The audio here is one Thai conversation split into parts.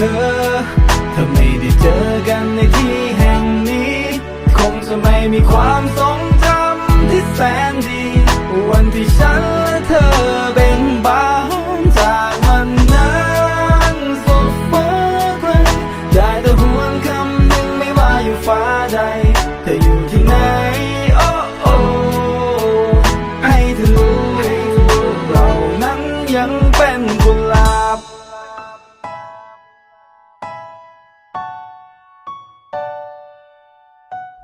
ธอ ถ้าไม่ได้เจอกันในที่แห่งนี้ คงจะไม่มีความทรงจำที่แสนดี วันที่ฉันและเธอเบ่งบานจากมันนั้นสุดฟ้าไกลได้แต่หวนคำหนึ่งไม่ว่าอยู่ฟ้าใดเธออยู่ที่ไหน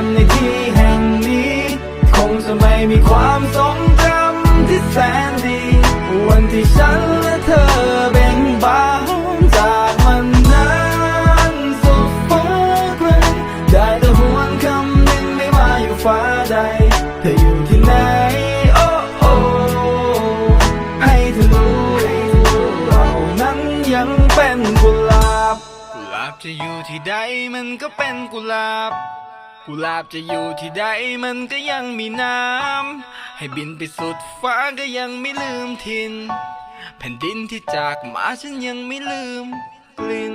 ันในที่แห่งนี้ คงจะไม่มีความทรงจำที่แสนดี วันที่ฉันและเธอเบ่งบานจากมันนั้นสุดฟ้าไกลได้แต่หวนคำนึ่งไม่ว่าอยู่ฟ้าใด เธออยู่ที่ไหนโอ้โอ้ให้เธอรู้เรานั้นยังเป็นกุหลาบกุหลาบจะอยู่ที่ใดมันก็เป็นกุหลาบ กุหลาบจะอยู่ที่ใดมันก็ยังมีน้ำ ให้บินไปสุดฟ้าก็ยังไม่ลืมทิน แผ่นดินที่จากมาฉันยังไม่ลืมกลิ่น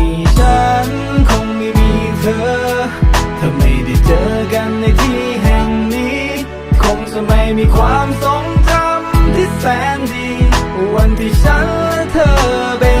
ีะไม่มีความทรงจำที่แสนดี วันที่ฉันและเธอเป็น